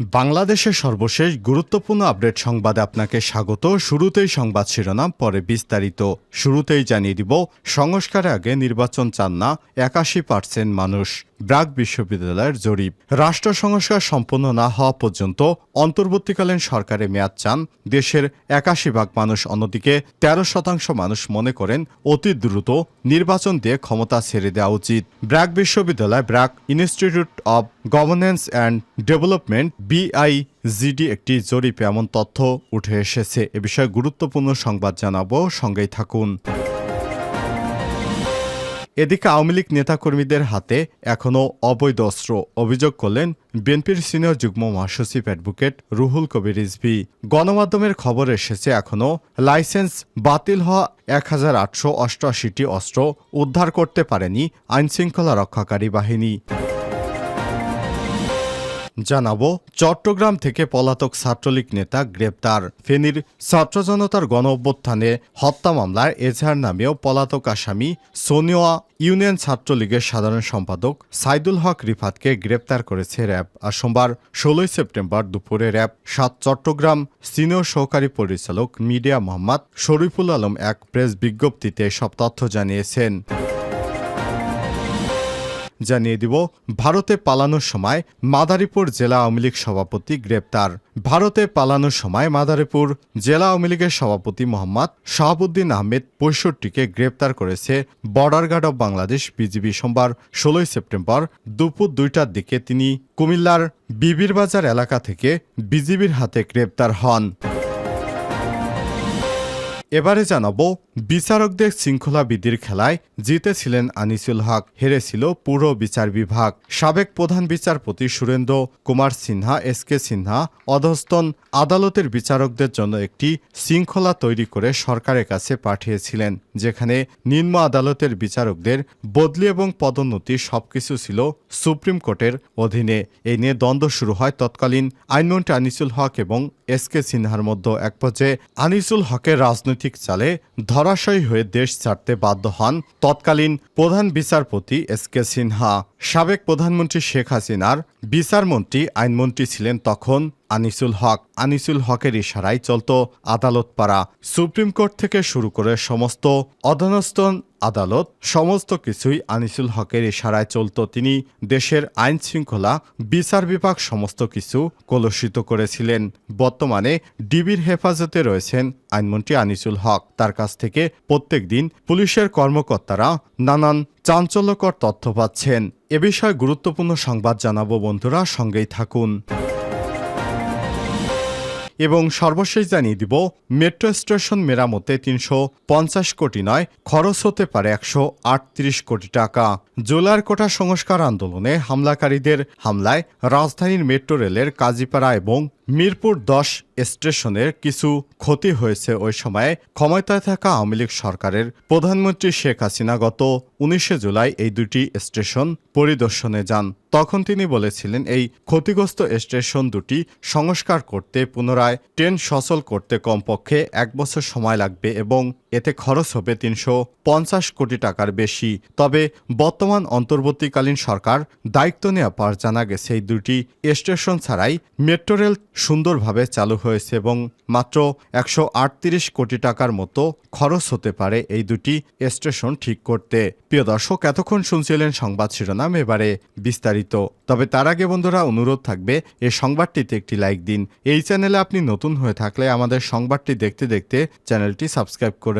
বাংলাদেশের সর্বশেষ গুরুত্বপূর্ণ আপডেট সংবাদে আপনাকে স্বাগত। শুরুতেই সংবাদ শিরোনাম, পরে বিস্তারিত। শুরুতেই জানিয়ে দিব সংস্কারের আগে নির্বাচন চান না, একাশি পার্সেন্ট মানুষ ব্রাক বিশ্ববিদ্যালয়ের জরিপ। রাষ্ট্র সংস্কার সম্পন্ন না হওয়া পর্যন্ত অন্তর্বর্তীকালীন সরকারে মেয়াদ চান। দেশের একাশি ভাগ মানুষ অন্যদিকে তেরো শতাংশ মানুষ মনে করেন অতি দ্রুত নির্বাচন দিয়ে ক্ষমতা ছেড়ে দেওয়া উচিত। ব্র্যাক বিশ্ববিদ্যালয় BRAC institute of governance and development BIGD একটি জরিপে এমন তথ্য উঠে এসেছে। এ বিষয়ে গুরুত্বপূর্ণ সংবাদ জানাব, সঙ্গেই থাকুন। এদিকে আওয়ামী লীগ নেতাকর্মীদের হাতে এখনও অবৈধ অস্ত্র, অভিযোগ করলেন বিএনপির সিনিয়র যুগ্ম মহাসচিব অ্যাডভোকেট রুহুল কবির রিজভি। গণমাধ্যমের খবর এসেছে এখনও লাইসেন্স বাতিল হওয়া এক হাজার আটশো অষ্টআশিটি অস্ত্র উদ্ধার করতে পারেনি আইনশৃঙ্খলা রক্ষাকারী বাহিনী। জানাব, চট্টগ্রাম থেকে পলাতক ছাত্রলীগ নেতা গ্রেপ্তার। ফেনীর ছাত্র জনতার গণ অভ্যুত্থানে হত্যা মামলায় এজাহার নামেও পলাতক আসামি সোনিয়া ইউনিয়ন ছাত্রলীগের সাধারণ সম্পাদক সাইদুল হক রিফাতকে গ্রেপ্তার করেছে র্যাব। আর সোমবার, ষোলোই সেপ্টেম্বর দুপুরে র্যাব সাত চট্টগ্রাম সিনিয়র সহকারী পরিচালক মিডিয়া মোহাম্মদ শরীফুল আলম এক প্রেস বিজ্ঞপ্তিতে সব তথ্য জানিয়েছেন। জানিয়ে দিব, ভারতে পালানোর সময় মাদারীপুর জেলা আওয়ামী লীগ সভাপতি গ্রেপ্তার। ভারতে পালানোর সময় মাদারীপুর জেলা আওয়ামী লীগের সভাপতি মোহাম্মদ শাহাবুদ্দিন আহমেদ পঁয়ষট্টিকে গ্রেপ্তার করেছে border guard of Bangladesh BGB সোমবার ষোলোই সেপ্টেম্বর দুপুর দুইটার দিকে তিনি কুমিল্লার বিবিরবাজার এলাকা থেকে বিজিবির হাতে গ্রেপ্তার হন। এবারে জানাব, বিচারকদের শৃঙ্খলা বিধির খেলায় জিতেছিলেন আনিসুল হক, হেরেছিল পুরো বিচার বিভাগ। সাবেক প্রধান বিচারপতি সুরেন্দ্র কুমার সিনহা, এস কে সিনহা, অধস্তন আদালতের বিচারকদের জন্য একটি শৃঙ্খলা তৈরি করে সরকারের কাছে পাঠিয়েছিলেন, যেখানে নিম্ন আদালতের বিচারকদের বদলি এবং পদোন্নতি সবকিছু ছিল সুপ্রিম কোর্টের অধীনে। এই নিয়ে দ্বন্দ্ব শুরু হয় তৎকালীন আইনমন্ত্রী আনিসুল হক এবং এস কে সিনহার মধ্যে। এক পর্যায়ে আনিসুল হকের রাজনৈতিক চালে ধরাশয়ী হয়ে দেশ ছাড়তে বাধ্য হন তৎকালীন প্রধান বিচারপতি এস কে সিনহা। সাবেক প্রধানমন্ত্রী শেখ হাসিনার বিচারমন্ত্রী আইনমন্ত্রী ছিলেন তখন আনিসুল হক। আনিসুল হকের ইশারায় চলত আদালত পাড়া সুপ্রিম কোর্ট থেকে শুরু করে সমস্ত অধনস্থন আদালত, সমস্ত কিছুই আনিসুল হকের ইশারায় চলত। তিনি দেশের আইন শৃঙ্খলা, বিচার বিভাগ সমস্ত কিছু কলুষিত করেছিলেন। বর্তমানে ডিবির হেফাজতে রয়েছেন আইনমন্ত্রী আনিসুল হক। তার কাছ থেকে প্রত্যেক দিন পুলিশের কর্মকর্তারা নানান চাঞ্চল্যকর তথ্য পাচ্ছেন। এ বিষয়ে গুরুত্বপূর্ণ সংবাদ জানাব বন্ধুরা, সঙ্গেই থাকুন। এবং সর্বশেষ জানিয়ে দিব, মেট্রো স্টেশন মেরামতে তিনশো পঞ্চাশ কোটি নয়, খরচ হতে পারে একশো আটত্রিশ কোটি টাকা। জোলার কোটা সংস্কার আন্দোলনে হামলাকারীদের হামলায় রাজধানীর মেট্রো রেলের কাজীপাড়া এবং মিরপুর দশ স্টেশনের কিছু ক্ষতি হয়েছে ওই সময়ে ক্ষমতায় থাকা আওয়ামী লীগ সরকারের প্রধানমন্ত্রী শেখ হাসিনা গত উনিশে জুলাই এই দুটি স্টেশন পরিদর্শনে যান। তখন তিনি বলেছিলেন, এই ক্ষতিগ্রস্ত স্টেশন দুটি সংস্কার করতে পুনরায় ট্রেন সচল করতে কমপক্ষে এক বছর সময় লাগবে এবং এতে খরচ হবে তিনশো পঞ্চাশ কোটি টাকার বেশি। তবে বর্তমান অন্তর্বর্তীকালীন সরকার দায়িত্ব নেওয়া পর জানা গেছে এই দুটি স্টেশন ছাড়াই। মেট্রো রেল সুন্দরভাবে চালু হয়েছে এবং মাত্র একশো আটত্রিশ কোটি টাকার মতো খরচ হতে পারে এই দুটি স্টেশন ঠিক করতে। প্রিয় দর্শক, এতক্ষণ শুনছিলেন সংবাদ শিরোনাম এবারে বিস্তারিত। তবে তার আগে বন্ধুরা, অনুরোধ থাকবে এই সংবাদটিতে একটি লাইক দিন। এই চ্যানেলে আপনি নতুন হয়ে থাকলে আমাদের সংবাদটি দেখতে দেখতে চ্যানেলটি সাবস্ক্রাইব করে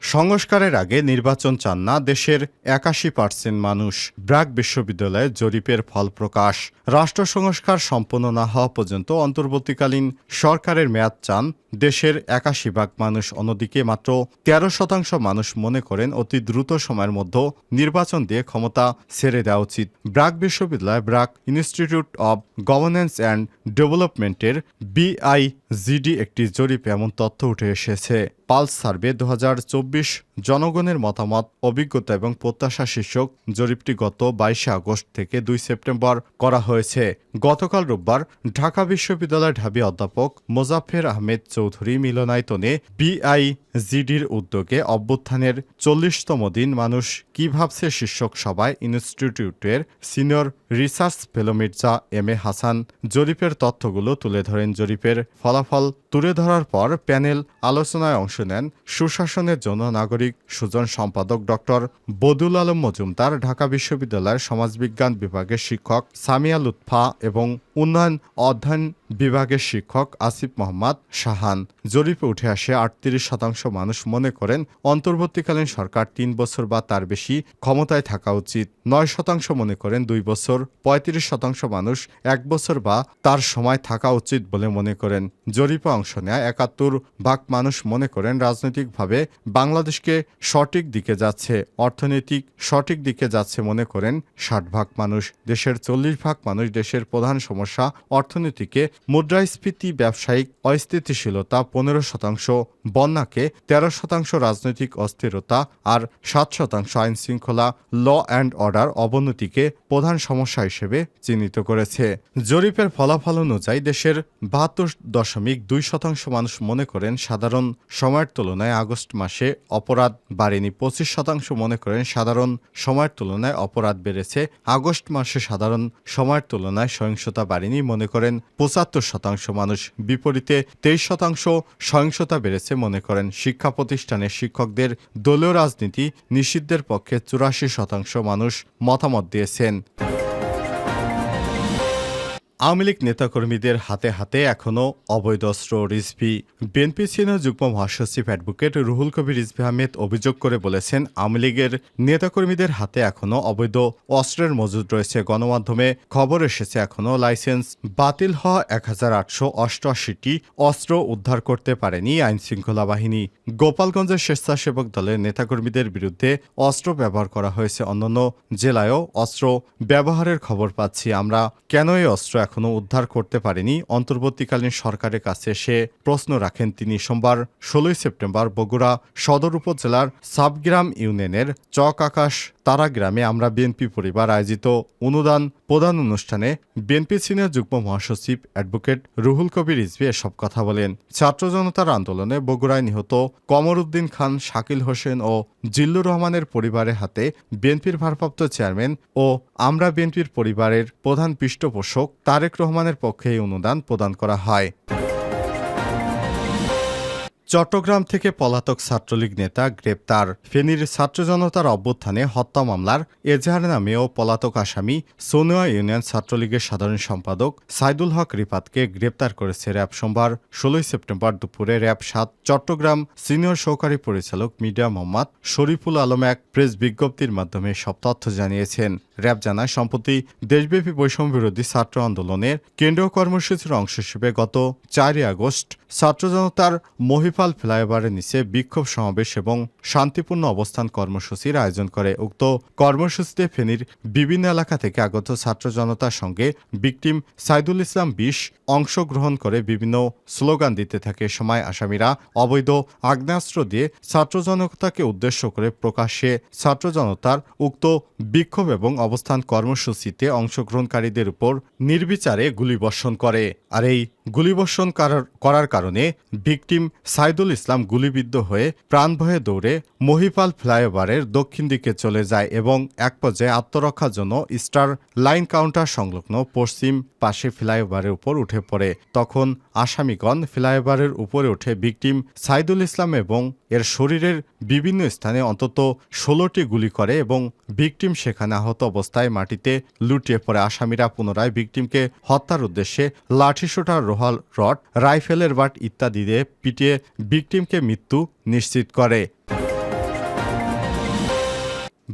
সংস্কারের আগে নির্বাচন চান না দেশের একাশি পার্সেন্ট মানুষ। ব্র্যাক বিশ্ববিদ্যালয়ে জরিপের ফল প্রকাশ। রাষ্ট্র সংস্কার সম্পন্ন না হওয়া পর্যন্ত অন্তর্বর্তীকালীন সরকারের মেয়াদ চান দেশের একাশি ভাগ মানুষ। অন্যদিকে মাত্র তেরো শতাংশ মানুষ মনে করেন অতি দ্রুত সময়ের মধ্যে নির্বাচন দিয়ে ক্ষমতা ছেড়ে দেওয়া উচিত। ব্র্যাক বিশ্ববিদ্যালয়, BRAC institute of governance and ডেভেলপমেন্টের বিআইজিডি একটি জরিপে এমন তথ্য উঠে এসেছে। পালস সার্ভে দু জনগণের মতামত, অভিজ্ঞতা এবং প্রত্যাশা শীর্ষক জরিপটি গত বাইশে আগস্ট থেকে দুই সেপ্টেম্বর করা হয়েছে। গতকাল রোববার ঢাকা বিশ্ববিদ্যালয়ের ঢাবি অধ্যাপক মোজাফের আহমেদ চৌধুরী মিলনায়তনে বিআইজিডির উদ্যোগে অভ্যুত্থানের চল্লিশতম দিন মানুষ কি ভাবছে শীর্ষক সভায় ইনস্টিটিউটের senior research fellow Mirza M A Hasan জরিপের তথ্যগুলো তুলে ধরেন। জরিপের ফলাফল তুলে ধরার পর প্যানেল আলোচনায় অংশ নেন সুশাসনের জন্য নাগরিক সুজন সম্পাদক ডক্টর বদুল আলম মজুমদার, ঢাকা বিশ্ববিদ্যালয়ের সমাজবিজ্ঞান বিভাগের শিক্ষক সামিয়া লুৎফা এবং উন্নয়ন অধ্যয়ন বিভাগের শিক্ষক আসিফ মোহাম্মদ শাহান। জরিপে উঠে আসে, আটত্রিশ শতাংশ মানুষ মনে করেন অন্তর্বর্তীকালীন সরকার তিন বছর বা তার বেশি ক্ষমতায় থাকা উচিত। নয় শতাংশ মনে করেন দুই বছর, পঁয়ত্রিশ শতাংশ মানুষ এক বছর বা তার সময় থাকা উচিত বলে মনে করেন। জরিপে অংশ নেয়, একাত্তর ভাগ মানুষ মনে করেন রাজনৈতিকভাবে বাংলাদেশকে সঠিক দিকে যাচ্ছে, অর্থনৈতিক সঠিক দিকে যাচ্ছে মনে করেন ষাট ভাগ মানুষ। দেশের চল্লিশ ভাগ মানুষ দেশের প্রধান সমস্যা অর্থনীতিকে মুদ্রাস্ফীতি ব্যবসায়িক অস্থিতিশীলতা পনেরো শতাংশ, বন্যাকে তেরো শতাংশ রাজনৈতিক অস্থিরতা আর সাত শতাংশ আইন শৃঙ্খলা ল অ্যান্ড অর্ডার অবনতিকে প্রধান সমস্যা হিসেবে চিহ্নিত করেছে। জরিপের ফলাফল অনুযায়ী দেশের বাহাত্তর দশমিক দুই শতাংশ মানুষ মনে করেন সাধারণ সময়ের তুলনায় আগস্ট মাসে অপরাধ বাড়েনি। পঁচিশ শতাংশ মনে করেন সাধারণ সময়ের তুলনায় অপরাধ বেড়েছে। আগস্ট মাসে সাধারণ সময়ের তুলনায় সহিংসতা বাড়েনি মনে করেন পঁচাত্তর শতাংশ মানুষ বিপরীতে তেইশ শতাংশ সহিংসতা বেড়েছে মনে করেন শিক্ষা প্রতিষ্ঠানের শিক্ষকদের। দলীয় রাজনীতি নিষিদ্ধের পক্ষে চুরাশি শতাংশ মানুষ মতামত দিয়েছেন। আওয়ামী লীগ নেতাকর্মীদের হাতে হাতে এখনও অবৈধ অস্ত্র রিজভি। বিএনপি সিনিয়র যুগ্ম মহাসচিব অ্যাডভোকেট রুহুল কবির রিজভি আহমেদ অভিযোগ করে বলেছেন, আওয়ামী লীগের নেতাকর্মীদের হাতে এখনও অবৈধ অস্ত্রের মজুদ রয়েছে। গণমাধ্যমে খবর এসেছে, এখনও লাইসেন্স বাতিল হওয়া এক হাজার আটশো অষ্টআশিটি অস্ত্র উদ্ধার করতে পারেনি আইনশৃঙ্খলা বাহিনী। গোপালগঞ্জের স্বেচ্ছাসেবক দলের নেতাকর্মীদের বিরুদ্ধে অস্ত্র ব্যবহার করা হয়েছে। অন্যান্য জেলায়ও অস্ত্র ব্যবহারের খবর পাচ্ছি। আমরা কেন এই অস্ত্র এখনও উদ্ধার করতে পারেনি। অন্তর্বর্তীকালীন সরকারের কাছে সে প্রশ্ন রাখেন তিনি সোমবার ষোলোই সেপ্টেম্বর বগুড়া সদর উপজেলার সাবগ্রাম ইউনিয়নের চক আকাশ তারা গ্রামে আমরা বিএনপি পরিবার আয়োজিত অনুদান প্রদান অনুষ্ঠানে বিএনপি সিনিয়র যুগ্ম মহাসচিব অ্যাডভোকেট রুহুল কবির রিজভি এসব কথা বলেন। ছাত্র জনতার আন্দোলনে বগুড়ায় নিহত কমর উদ্দিন খান, শাকিল হোসেন ও জিল্লুর রহমানের পরিবারের হাতে বিএনপির ভারপ্রাপ্ত চেয়ারম্যান ও আমরা বিএনপির পরিবারের প্রধান পৃষ্ঠপোষক তারেক রহমানের পক্ষে এই অনুদান প্রদান করা হয়। চট্টগ্রাম থেকে পলাতক ছাত্রলীগ নেতা গ্রেপ্তার। ফেনীর ছাত্র জনতার অভ্যুত্থানে হত্যা মামলার এজাহার নামেও পলাতক আসামি সোনুয়া ইউনিয়ন ছাত্রলীগের সাধারণ সম্পাদক সাইদুল হক রিপাতকে গ্রেপ্তার করেছে র্যাব সোমবার, ষোলোই সেপ্টেম্বর দুপুরে র্যাব সাত, চট্টগ্রাম সিনিয়র সহকারী পরিচালক মিডিয়া মোহাম্মদ শরীফুল আলম এক প্রেস বিজ্ঞপ্তির মাধ্যমে সব তথ্য জানিয়েছেন। র্যাব জানায়, সম্প্রতি দেশব্যাপী বৈষম্য বিরোধী ছাত্র আন্দোলনের কেন্দ্রীয় কর্মসূচির অংশ হিসেবে গত চারই আগস্ট ছাত্র জনতার মহিপাল ফ্লাইওভারের নিচে বিক্ষোভ সমাবেশ এবং শান্তিপূর্ণ অবস্থান কর্মসূচির আয়োজন করে। উক্ত কর্মসূচিতে ফেনীর বিভিন্ন এলাকা থেকে আগত ছাত্র জনতার সঙ্গে বিক্টিম সাইদুল ইসলাম বিশ অংশগ্রহণ করে বিভিন্ন স্লোগান দিতে থাকে। সময় আসামিরা অবৈধ আগ্নেয়াস্ত্র দিয়ে ছাত্র জনতাকে উদ্দেশ্য করে প্রকাশ্যে ছাত্র জনতার উক্ত বিক্ষোভ এবং অবস্থান কর্মসূচিতে অংশগ্রহণকারীদের উপর নির্বিচারে গুলিবর্ষণ করে। আর এই গুলিবর্ষণ করার- কারণে ভিকটিম সাইদুল ইসলাম গুলিবিদ্ধ হয়ে প্রাণভয়ে দৌড়ে মহিপাল ফ্লাইওভারের দক্ষিণ দিকে চলে যায় এবং এক পর্যায়ে আত্মরক্ষার জন্য স্টার লাইন কাউন্টার সংলগ্ন পশ্চিম পাশে ফ্লাইওভারের উপর উঠে পড়ে। তখন আসামিগণ ফ্লাইওভারের উপরে উঠে ভিকটিম সাইদুল ইসলাম এবং এর শরীরের বিভিন্ন স্থানে অন্তত ষোলোটি গুলি করে এবং ভিকটিম সেখানে আহত অবস্থায় মাটিতে লুটিয়ে পড়ে। আসামিরা পুনরায় ভিকটিমকে হত্যার উদ্দেশ্যে লাঠিসোঁটা রোহাল রড, রাইফেলের বাট ইত্যাদি দিয়ে পিটিয়ে ভিকটিমকে মৃত্যু নিশ্চিত করে।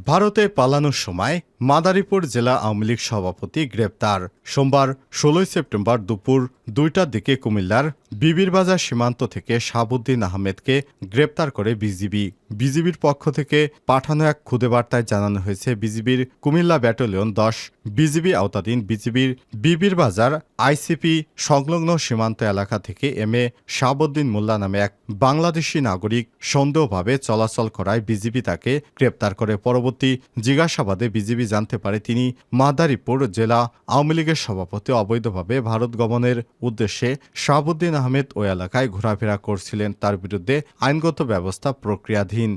ভারতে পালানোর সময় মাদারীপুর জেলা আওয়ামী লীগ সভাপতি গ্রেপ্তার। সোমবার ষোলোই সেপ্টেম্বর দুপুর দুইটার দিকে কুমিল্লার বিবিরবাজার সীমান্ত থেকে শাহাবুদ্দিন আহমেদকে গ্রেপ্তার করে বিজিবি। বিজিবির পক্ষ থেকে পাঠানো এক খুদে বার্তায় জানানো হয়েছে, বিজিবির কুমিল্লা ব্যাটালিয়ন দশ, বিজিবি আওতাধীন বিজিবির বিবিরবাজার আইসিপি সংলগ্ন সীমান্ত এলাকা থেকে এম এ শাহাবুদ্দিন মোল্লা নামে এক বাংলাদেশি নাগরিক সন্দেহভাবে চলাচল করায় বিজিবি তাকে গ্রেপ্তার করে। পরবর্তী জিজ্ঞাসাবাদে বিজিবি জানতে পারে তিনি মাদারীপুর জেলা আওয়ামী লীগের সভাপতি অবৈধভাবে ভারত গমনের উদ্দেশ্যে শাহাবুদ্দিন আহমেদ ওই এলাকায় ঘোরাফেরা করছিলেন। তার বিরুদ্ধে আইনগত ব্যবস্থা প্রক্রিয়াধীন।